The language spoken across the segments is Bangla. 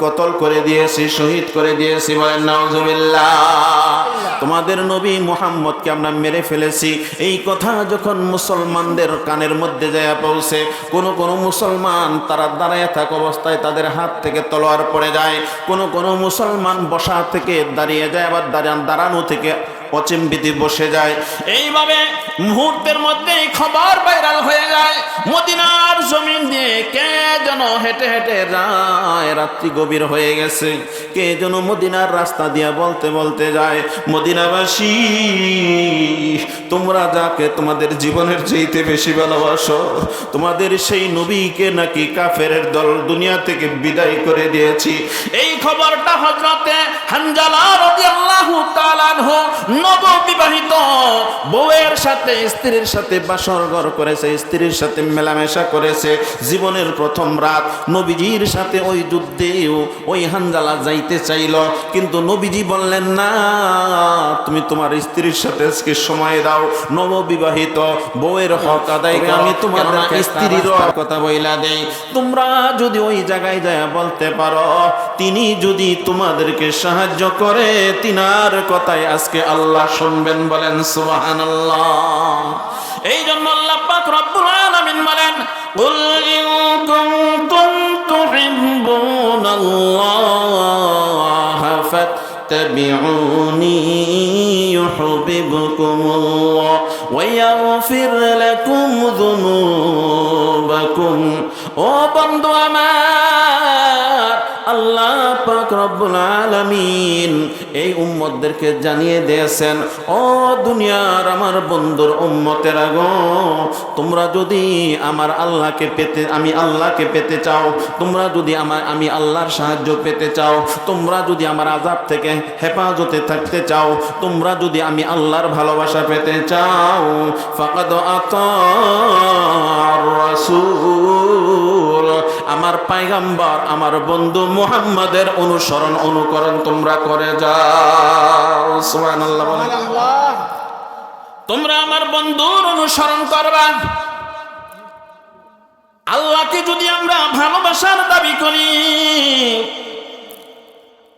কতল করে দিয়েছি শহীদ করে দিয়েছি বলেন নাউজুবিল্লাহ। তোমাদের নবী মোহাম্মদকে আমরা মেরে ফেলেছি। এই কথা যখন মুসলমানদের কানের মধ্যে যায় পৌঁছে কোন কোন মুসলমান তারা দাঁড়ায় থাক অবস্থায় তাদের হাত থেকে তলোয়ার পড়ে যায়। কোন কোন মুসলমান বসা থেকে দাঁড়িয়ে যায় আবার দাঁড়ান দাঁড়ানো থেকে অচিম্বিতি বসে যায়। এইভাবে মুহূর্তের মধ্যে খবর ভাইরাল হয়ে যায়। মদিনার জমিন দিয়ে কে যেন হেঁটে হেঁটে যায়। রাত্রি গভীর হয়ে গেছে। কে যেন মদিনার রাস্তা দিয়ে বলতে বলতে যায়, মদিনাবাসী, তোমরা যাকে তোমাদের জীবনের চাইতে বেশি ভালোবাসো, তোমাদের সেই নবীকে নাকি কাফের দল দুনিয়া থেকে বিদায় করে দিয়েছি। এই খবরটা হজরতে হানজালা রাদিয়াল্লাহু তাআলা নববিবাহিত বউয়ের সাথে স্ত্রীর সাথে বাসর ঘর করেছে স্ত্রীর সাথে মেলামেশা করেছে। জীবনের প্রথম রাত নবীজির সাথে ওই যুদ্ধেও ওই হানজালা যাইতে চাইল। কিন্তু নবীজি বললেন না তুমি তোমার স্ত্রীর সাথে আজকে সময় দাও। নববিবাহিত বউয়ের হক আদায় আমি তোমার স্ত্রীর কথা বইলা দেই। তোমরা যদি ওই জায়গায় যায় বলতে পারো তিনি যদি তোমাদেরকে সাহায্য করে তিনার কথায় আজকে আল্লাহ শুনবেন বলেন সুবহানাল্লাহ এই জন্য আল্লাহ পাক রব্বুল আলামিন বলেন قل إن كنتم تحبون الله فاتبعوني يحببكم الله ويغفر لكم ذنوبكم ও বন্ধু আমার আল্লাহ পাক রব্বুল আলামিন এই উম্মতদেরকে জানিয়ে দিয়েছেন, ও দুনিয়ার আমার বন্ধুর উম্মতেরা গো, তোমরা যদি আমার আল্লাহকে পেতে, আমি আল্লাহকে পেতে চাও, তোমরা যদি আমার, আমি আল্লাহর সাহায্য পেতে চাও, তোমরা যদি আমার আজাব থেকে হেফাজতে থাকতে চাও, তোমরা যদি আমি আল্লাহর ভালোবাসা পেতে চাও, ফাকাদ আতার রাসূল। আমার পাইগাম্বার আমার বন্ধু মুহাম্মাদের অনুসরণ অনুকরণ তোমরা করে যাও। তোমরা আমার বন্ধুর অনুসরণ করবা। আল্লাহকে যদি আমরা ভালোবাসার দাবি করি,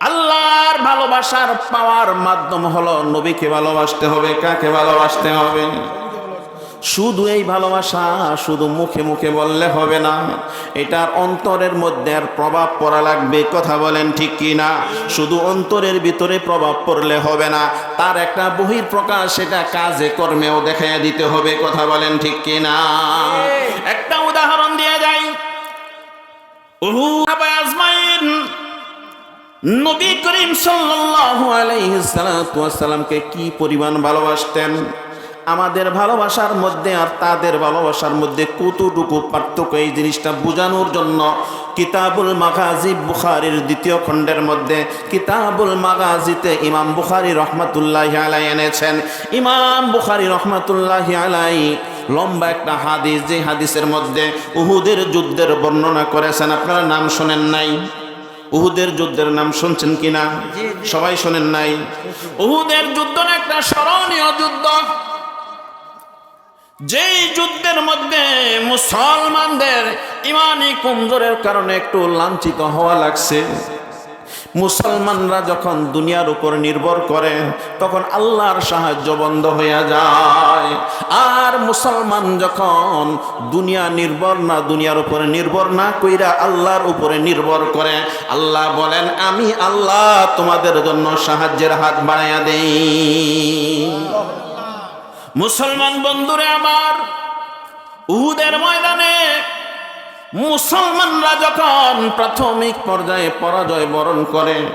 আল্লাহর ভালোবাসার পাওয়ার মাধ্যম হলো নবীকে ভালোবাসতে হবে, কাকে ভালোবাসতে হবে? শুধু এই ভালোবাসা শুধু মুখে মুখে বললে হবে না। এটার অন্তরের মধ্যে আর প্রভাব পড়া লাগবে, কথা বলেন ঠিক কি না শুধু অন্তরের ভিতরে প্রভাব পড়লে হবে না। তার একটা বহির প্রকাশ সেটা কাজে কর্মেও দেখাইয়া দিতে হবে, কথা বলেন ঠিক কি না একটা উদাহরণ দিয়ে যাই। নবী করিম সাল্লাল্লাহু আলাইহি সাল্লাতু ওয়াসাল্লামকে কি পরিমাণ ভালোবাসতেন? আমাদের ভালোবাসার মধ্যে আর তাদের ভালোবাসার মধ্যে কতটুকু পার্থক্য এই জিনিসটা বোঝানোর জন্য কিতাবুল মাগাজি বুখারির দ্বিতীয় খণ্ডের মধ্যে কিতাবুল মাগাজিতে ইমাম বুখারি রহমাতুল্লাহ আলাই এনেছেন। ইমাম বুখারি রহমাতুল্লাহ আলাই লম্বা একটা হাদিস যে হাদিসের মধ্যে উহুদের যুদ্ধের বর্ণনা করেছেন। আপনারা নাম শোনেন নাই? উহুদের যুদ্ধের নাম শুনছেন কিনা? সবাই শোনেন নাই? উহুদের যুদ্ধ একটা স্মরণীয় যুদ্ধ? যেই যুদ্ধের মধ্যে মুসলমানদের ইমানি কমজোরের কারণে একটু লাঞ্ছিত হওয়া লাগছে, মুসলমানরা যখন দুনিয়ার উপর নির্ভর করে, তখন আল্লাহর সাহায্য বন্ধ হয়ে যায়। আর মুসলমান যখন দুনিয়া নির্ভর না, দুনিয়ার উপরে নির্ভর না কইরা আল্লাহর উপরে নির্ভর করে, আল্লাহ বলেন, আমি আল্লাহ তোমাদের জন্য সাহায্যের হাত বাড়াইয়া দেই। মুসলমান বন্ধুরে আমার, উহুদের ময়দানে মুসলমানরা যখন প্রাথমিক পর্যায়ে পরাজয় বরণ করে,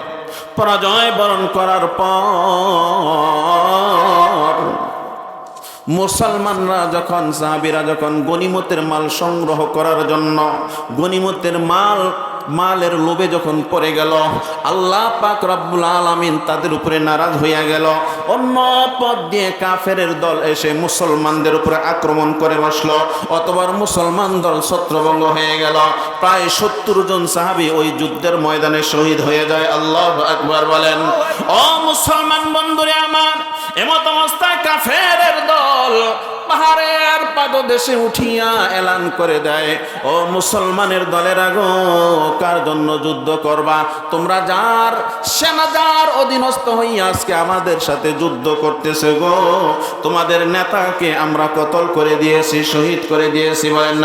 পরাজয় বরণ করার পর মুসলমানরা যখন, সাহাবিরা যখন গনিমতের মাল সংগ্রহ করার জন্য গনিমতের মাল মালের লোভে যখন পড়ে গেল, আল্লাহ পাক রব্বুল আলামিন তাদের উপরে নারাজ হইয়া গেল। অন্য পথ দিয়ে কাফের দল এসে মুসলমানদের উপরে আক্রমণ করে বসল, অতবার মুসলমান দল ছত্রভঙ্গ হয়ে গেল। প্রায় সত্তর জন সাহাবি ওই যুদ্ধের ময়দানে শহীদ হয়ে যায়। আল্লাহ আকবর বলেন, ও মুসলমান বন্ধুরে আমার, এমত অবস্থায় কাফের দল পাহাড়ের পাদদেশে উঠিয়া এলান করে দেয়। ও মুসলমানের দলের আগো কার জন্য যুদ্ধ করবা? তোমরা যার সেনা যার অধীনস্থ হইয়া আজকে আমাদের সাথে যুদ্ধ করতেছে গো, তোমাদের নেতাকে আমরা কতল করে দিয়েছি, শহীদ করে দিয়েছি বলেন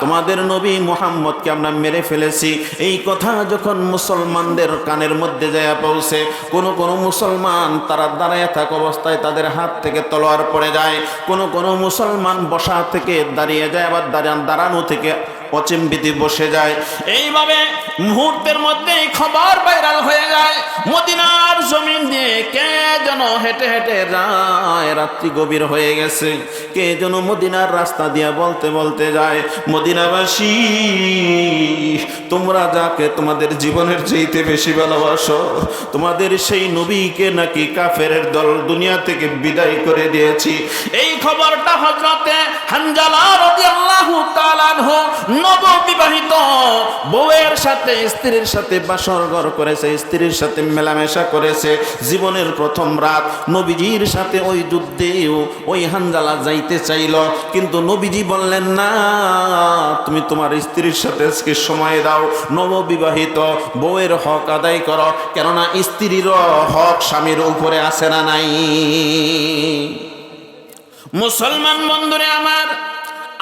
তোমাদের নবী মুহাম্মদকে আমরা মেরে ফেলেছি। এই কথা যখন মুসলমানদের কানের মধ্যে যায় পৌঁছে, কোন কোন মুসলমান তারা দাঁড়ায় থাক অবস্থায় তাদের হাত থেকে তলোয়ার পড়ে যায়। কোন কোন মুসলমান বসা থেকে দাঁড়িয়ে যায় আবার দাঁড়ান দাঁড়ানো থেকে অচিম্বিতি বসে যায়। এইভাবে মুহূর্তের মধ্যেই খবর ভাইরাল হয়ে যায়, মদিনার জমিন দিয়ে কে যেন হেঁটে হেঁটে যায়, রাত্রি গভীর হয়ে গেছে। কে যেন মদিনার রাস্তা দিয়ে বলতে বলতে যায়, মদিনাবাসী, তোমরা যাকে তোমাদের জীবনের চাইতে বেশি ভালোবাসো, তোমাদের সেই নবীকে নাকি কাফের দল দুনিয়া থেকে বিদায় করে দিয়েছি। এই খবরটা হজরতে হানজালা রাদিয়াল্লাহু তাআলা নববিবাহিত বউয়ের সাথে, স্ত্রীর সাথে বাসর ঘর করেছে, স্ত্রীর সাথে মেলামেশা করেছে। জীবনের প্রথম রাত নবীজির সাথে ওই যুদ্ধেও ওই হানজালা যাইতে চাইল। কিন্তু নবীজি বললেন, না, তুমি তোমার স্ত্রীর সাথে আজকে সময় দাও। নববিবাহিত বউয়ের হক আদায় করো। কেননা স্ত্রীরও হক স্বামীর উপরে আসে না নাই। মুসলমান বন্ধুরে আমার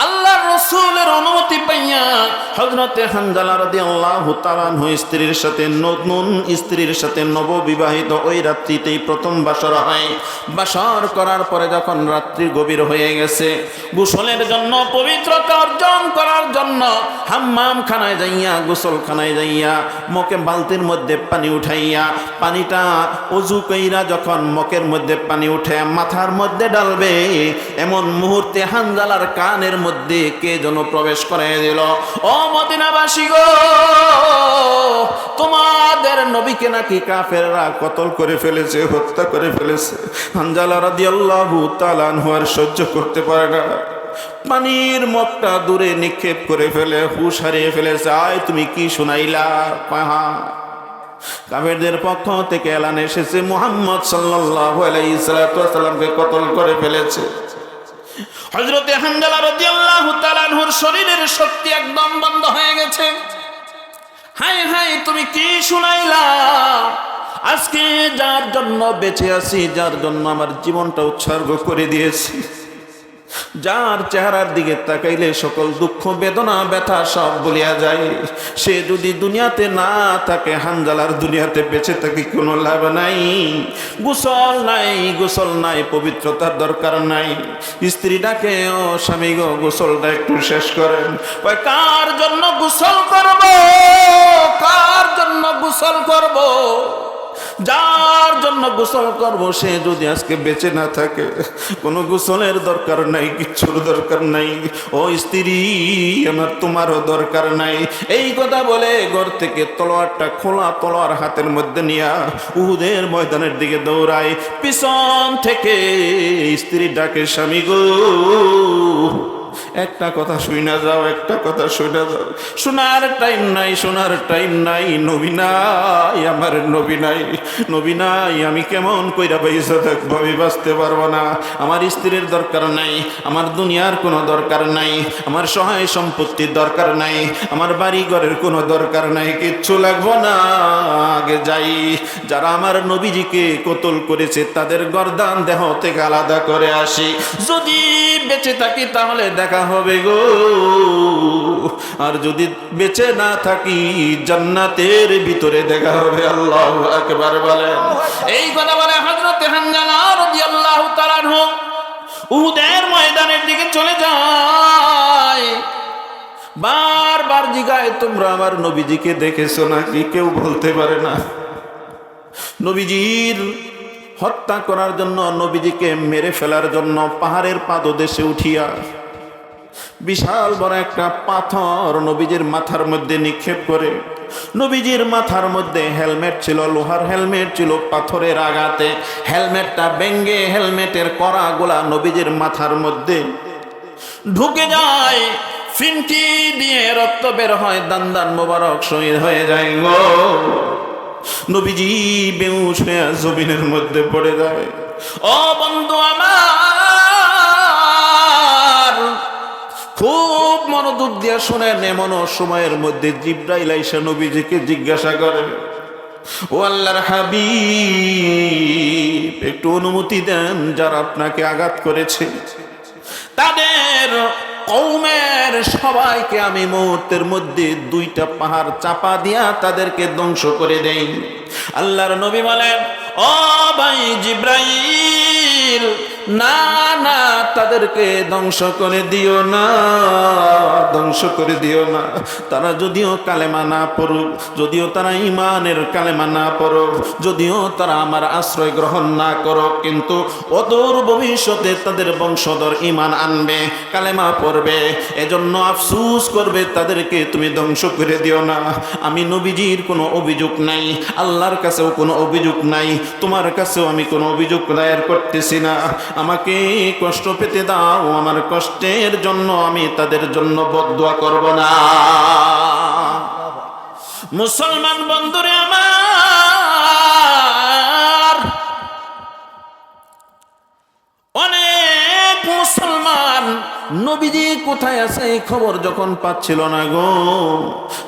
আল্লাহ রসুলের অনুমতি পাইয়া হজরতে হানজালা রাদি আল্লাহ তালানহ স্ত্রীর সাথে নতুন স্ত্রীর সাথে নববিবাহিত ওই রাত্রিতেই প্রথম বাসর হয়। বাসর করার পরে যখন রাত্রি গভীর হয়ে গেছে, গোসলের জন্য পবিত্রতা অর্জন করার জন্য হাম্মাম খানায় যাইয়া গোসল খানায় যাইয়া, মকে বালতির মধ্যে পানি উঠাইয়া, পানিটা অজু কইরা যখন মকের মধ্যে পানি উঠে মাথার মধ্যে ডালবে এমন মুহূর্তে হানজালার কানের মধ্যে কে যেন প্রবেশ করে দিল, ও মদিনাবাসী গো, তোমাদের নবীকে নাকি কাফেররা কতল করে ফেলেছে, হত্যা করে ফেলেছে। হানজালা রাদিয়াল্লাহু তাআলা আর সহ্য করতে পারে না। পানির মগটা দূরে নিক্ষেপ করে ফেলে, হুশ হারিয়ে ফেলেছে। আয়, তুমি কি শুনাইলা? পাহা কাফেরদের পক্ষ থেকে এলান এসেছে, মুহাম্মদ সাল্লাল্লাহু আলাইহি সাল্লামকে কতল করে ফেলেছে। হজরতে হানজালা রাদিয়াল্লাহু আল্লাহ তালানহুর শরীরের শক্তি একদম বন্ধ হয়ে গেছে। হাই হাই তুমি কি শুনাইলা? আজকে যার জন্য বেঁচে আছি, যার জন্য আমার জীবনটা উৎসর্গ করে দিয়েছি। যার চেহারার দিকে তাকাইলে সকল দুঃখ, বেদনা, ব্যথা সব বলিয়া যায়। সে যদি দুনিয়াতে না থাকে, হানজালার দুনিয়াতে বেঁচে থাকি কোনো লাভ নাই। গোসল নাই গোসল নাই, পবিত্রতার দরকার নাই। স্ত্রী ডাকে, ও স্বামী গো, গোসলটা একটু শেষ করেন। কার জন্য গোসল করব? কার জন্য গোসল করব? যার জন্য গোসল করব, সে যদি আজকে বেঁচে না থাকে, কোনো গোসলের দরকার নাই, কিচ্ছুর দরকার নাই, ও স্ত্রী, আমার তোমারও দরকার নাই। এই কথা বলে ঘর থেকে তলোয়ারটা খোলা তলোয়ার হাতের মধ্যে নিয়া উহুদের ময়দানের দিকে দৌড়ায়। পিছন থেকে স্ত্রী ডাকে স্বামী গো একটা কথা শুই না যাও, একটা কথা শুই না যাও। শোনার টাইম নাই, শোনার টাইম নাই, নবী নাই, আমার নবী নাই নবী নাই, আমি কেমন কইরা বাইসা থাকব, আমি বাঁচতে পারব না। আমার স্ত্রীর দরকার নাই, আমার দুনিয়ার কোনো দরকার নাই, আমার সহায় সম্পত্তির দরকার নাই, আমার বাড়ি ঘরের কোনো দরকার নাই, কিচ্ছু লাগবো না, আগে যাই। যারা আমার নবীজিকে কতল করেছে, তাদের গরদান দেহ থেকে আলাদা করে আসি। যদি বেঁচে থাকি তাহলে দেখা হবে গো। আর যদি বেঁচে না থাকি, জান্নাতের ভিতরে দেখা হবে, আল্লাহ একবার বলেন। এই কথা বলে হজরত হানজালা রাদিয়াল্লাহু তাআলা আনহু। উহুদের ময়দানের দিকে চলে যায়। বারবার জিগায়, তোমরা আমার নবীজিকে দেখেছ নাকি? কেউ বলতে পারে না। নবীজির হত্যা করার জন্য নবীজিকে মেরে ফেলার জন্য পাহাড়ের পাদদেশে উঠিয়া বিশাল বড় একটা পাথর নবীজির মাথার মধ্যে নিক্ষেপ করে। নবীজির মাথার মধ্যে হেলমেট ছিল, লোহার হেলমেট ছিল, পাথরের আঘাতে হেলমেটটা ব্যঙ্গে হেলমেটের কড়াগুলা নবীজির মাথার মধ্যে ঢুকে যায়, ফিনকি দিয়ে রক্ত বের হয়, দান দান মোবারক শহীদ হয়ে যায় গো। নবীজি বেউস হয়ে জমিনের মধ্যে পড়ে যাবে। ও বন্ধু আমার, খুব মনোযোগ দিয়া শোনেন, এমন সময়ের মধ্যে জিব্রাই লাইসা নবীজিকে জিজ্ঞাসা করে, ও আল্লাহর হাবি একটু অনুমতি দেন যারা আপনাকে আঘাত করেছে। তাদের কৌমের সবাইকে আমি মুহূর্তের মধ্যে দুইটা পাহাড় চাপা দিয়া তাদেরকে ধ্বংস করে দেই। আল্লাহর নবী বলেন, ও ভাই জিব্রাইল না না, তাদেরকে ধ্বংস করে দিও না, ধ্বংস করে দিও না। তারা যদিও কালেমা না পড়ুক, যদিও তারা ইমানের কালেমা না পড়ুক, যদিও তারা আমার আশ্রয় গ্রহণ না করুক, কিন্তু অদূর ভবিষ্যতে তাদের বংশধর ইমান আনবে, কালেমা পড়বে। এজন্য আফসুস করবে, তাদেরকে তুমি ধ্বংস করে দিও না। আমি নবীজির কোনো অভিযোগ নাই, আল্লাহর কাছেও কোনো অভিযোগ নাই, তোমার কাছেও আমি কোনো অভিযোগ দায়ের করতেছি না। আমাকে কষ্ট পেতে দাও, আমার কষ্টের জন্য আমি তাদের জন্য বদুয়া করব না। মুসলমান বন্ধুরে আমার, অনেক মুসলমান নবীজি কোথায় আছে এই খবর যখন পাচ্ছিল না গো?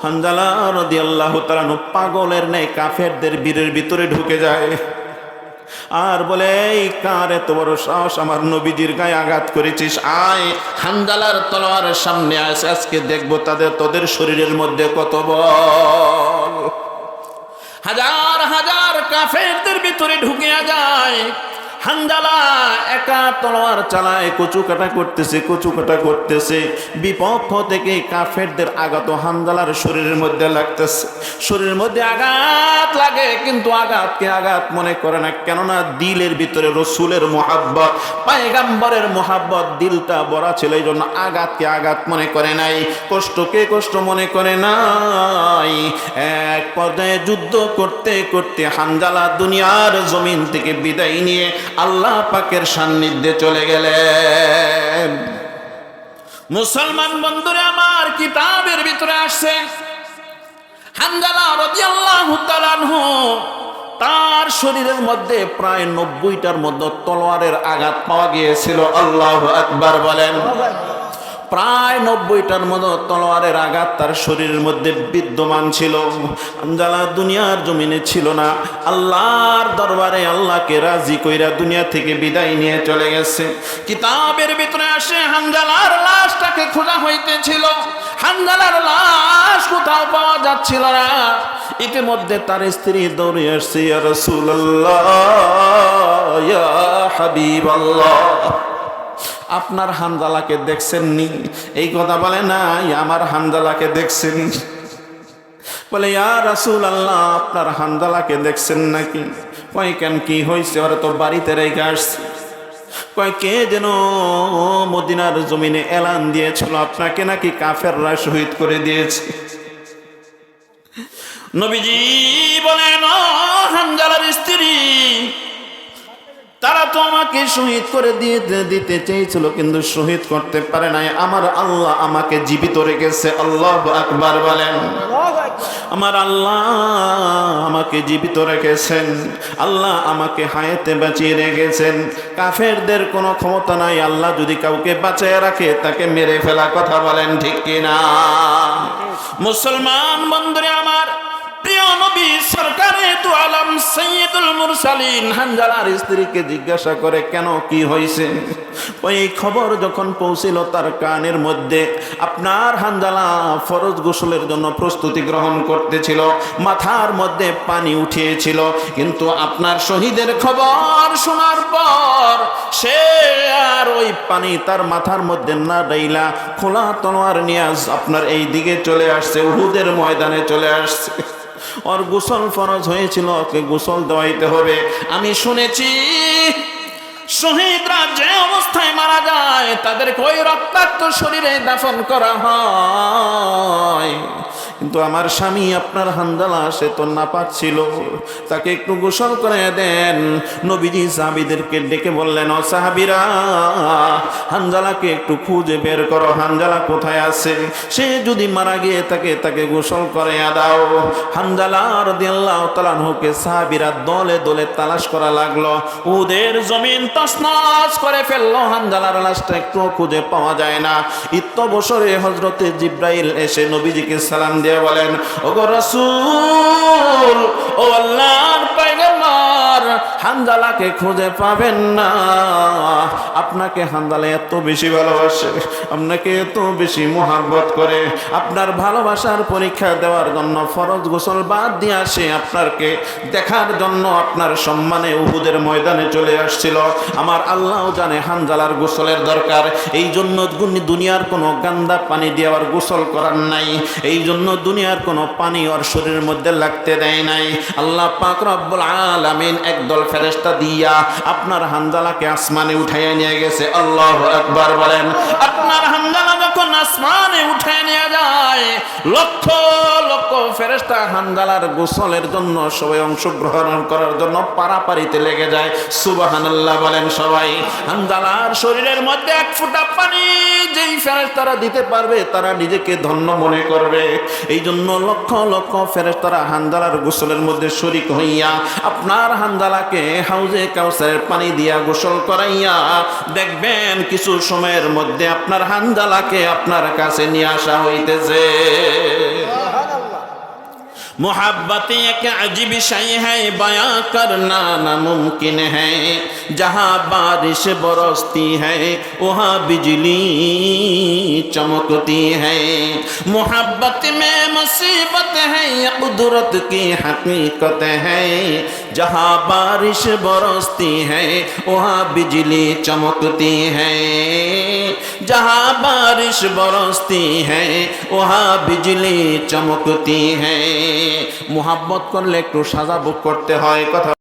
হানজালা রদি আল্লাহ তালানু পাগলের নেই কাফেরদের বীরের ভিতরে ঢুকে যায়। আর বলে, এই কার এত বড় সাহস আমার নবীজির গায়ে আঘাত করেছিস? আয় হান্দালার তলোয়ারের সামনে আসে আজকে দেখব তাদের, তোদের শরীরের মধ্যে কত বল। হাজার হাজার কাফেরদের ভিতরে ঢুকিয়া যায়। হান্দালা একা তলোয়ার চালায় কচু কাটা করতেছে কচু কাটা করতেছে। বিপক্ষ থেকে কাফেরদের আঘাত হান্দালার শরীরের মধ্যে লাগতেছে। শরীরের মধ্যে আঘাত লাগে, কিন্তু আঘাতকে আঘাত মনে করে না। কেননা দিলের ভিতরে রসুলের মোহাব্বত, পায়গাম্বরের মোহাব্বত, দিলটা বড়া ছিল এই জন্য আঘাতকে আঘাত মনে করে নাই। কষ্টকে কষ্ট মনে করে নাই। এক পর্যায়ে যুদ্ধ করতে করতে হানজালা দুনিয়ার জমিন থেকে বিদায় নিয়ে আল্লাহ পাকের সান্নিধ্যে চলে গেলেন। মুসলমান বন্ধুরা, আমার কিতাবের ভিতরে আসছে তার শরীরের মধ্যে প্রায় নব্বইটার মধ্যে তলোয়ারের আঘাত পাওয়া গিয়েছিল। আল্লাহ আকবার বলেন। প্রায় নব্বইটার মতো তলোয়ারের আঘাত তার শরীরের মধ্যে বিদ্যমান ছিল। আঞ্জালা দুনিয়ার জমিনে ছিল না। আল্লাহর দরবারে আল্লাহকে রাজি কইরা দুনিয়া থেকে বিদায় নিয়ে চলে গেছে। কিতাবের ভিতরে আসে, হানজালার লাশটাকে খোঁজা হইতেছিল। হানজালার লাশ কোথাও পাওয়া যাচ্ছিল না। ইতিমধ্যে তার স্ত্রী দৌড়ে আসছে রাসূলুল্লাহ, ইয়া হাবিবাল্লাহ। আপনার হানজালাকে দেখছেননি? এই কথা বলে নাই আমার হানজালাকে দেখছেন? বলে, ইয়া রাসূল আল্লাহ আপনার হানজালাকে দেখছেন নাকি? কয়, কেন কি হয়েছে ওরা তো বাড়িতে রেখে আসছে। কয়, কে যেন মদিনার জমিনে এলান দিয়েছিল, আপনাকে নাকি কাফেররা শহীদ করে দিয়েছে? নবীজি বলেন হানজালার স্ত্রী তারা তো আমাকে শহীদ করে দিয়ে দিতে চেয়েছিল কিন্তু শহীদ করতে পারে নাই। আমার আল্লাহ আমাকে জীবিত রেখেছে আল্লাহ আকবার বলেন। আমার আল্লাহ আমাকে জীবিত রেখেছেন আল্লাহ আমাকে হায়াতে বাঁচিয়ে রেখেছেন। কাফেরদের কোনো ক্ষমতা নাই আল্লাহ যদি কাউকে বাঁচিয়ে রাখে তাকে মেরে ফেলা কথা বলেন ঠিক কিনা? মুসলমান বন্ধুরে আমার মাথার মধ্যে পানি উঠিয়েছিল, কিন্তু আপনার শহীদের খবর শোনার পর সে আর ওই পানি তার মাথার মধ্যে না ডাইলা খোলা তলোয়ার নিয়ে আপনার এই দিকে চলে আসছে, উহুদের ময়দানে চলে আসছে। ওর গোসল ফরজ হয়েছিল, ওকে গোসল দেওয়াইতে হবে। আমি শুনেছি, শহীদরা যে অবস্থায় মারা যায়, তাদেরকে ওই রক্তাক্ত শরীরে দাফন করা হয়। কিন্তু আমার স্বামী আপনার হান্দালা, সে তো নাপাক ছিল। তাকে একটু গোসল করে দেন। নবীজি সাহাবিদেরকে ডেকে বললেন, ও সাহাবিরা হানজালাকে একটু খুঁজে বের করো। হানজালা কোথায় আছে? সে যদি মারা গিয়ে থাকে তাকে গোসল করে দাও। হানজালা রাদিয়াল্লাহু তাআলা আনহুকে সাহাবিরা দলে দলে তালাশ করা লাগল। ওদের জমিন তছনছ করে ফেলল। হানজালার লাশটা একটু খুঁজে পাওয়া যায় না। ইত্য বছরে হজরতে জিব্রাইল এসে নবীজিকে সালাম দিয়ে বলেন, ওগো রাসূল, ও আল্লাহর পয়গম্বর, হানজালাকে খুঁজে পাবেন না। আপনাকে হানজালা এত বেশি ভালোবাসে, আপনাকে এত বেশি মোহাব্বত করে, আপনার ভালোবাসার পরীক্ষা দেওয়ার জন্য, ফরজ গোসল বাদ দিয়ে আসে আপনাকে দেখার জন্য আপনার সম্মানে উহুদের ময়দানে চলে আসছিল। আমার আল্লাহ জানে হানজালার গোসলের দরকার। এই জন্য দুনিয়ার কোনো গান্দা পানি দিয়ে আবার গোসল করার নাই। এই জন্য দুনিয়ার কোনো পানি ওর শরীরের মধ্যে লাগতে দেয় নাই। আল্লাহ পাক রব্বুল আলামিন একদল ফেরেশতা দিয়া আপনার হানজালাকে আসমানে উঠাইয়া নিয়ে গেছে। আল্লাহ আকবার বলেন, আপনার হানজালা যখন আসমানে উঠায় নিয়ে যায়, লক্ষ লক্ষ ফেরেশতা হানজালার গোসলের জন্য সবাই অংশগ্রহণ করার জন্য পারাপারিতে লেগে যায়। সুবহানাল্লাহ বলেন সবাই হানজালার শরীরের মধ্যে এক ফোঁটা পানি যেই ফেরেশতারা দিতে পারবে, তারা নিজেকে ধন্য মনে করবে। এই জন্য লক্ষ লক্ষ ফেরেশতারা হানজালার গোসলের মধ্যে শরিক হইয়া আপনার হানজালাকে হাউজে কাউসারের পানি দিয়া গোসল করাইয়া দেখবেন কিছু সময়ের মধ্যে আপনার হানজালাকে আপনার কাছে নিয়ে আসা হইতেছে मोहब्बत एक अजीब शय है बयां करना नामुमकिन है جہاں بارش برستی ہے وہاں بجلی چمکتی ہے محبت میں مصیبت ہے یہ قدرت کی حقیقت ہے جہاں بارش برستی ہے وہاں بجلی چمکتی ہے جہاں بارش برستی ہے وہاں بجلی চমকتی হ্যাঁ মোহাব্বত করলে একটু সাজা বুক করতে হয় কথা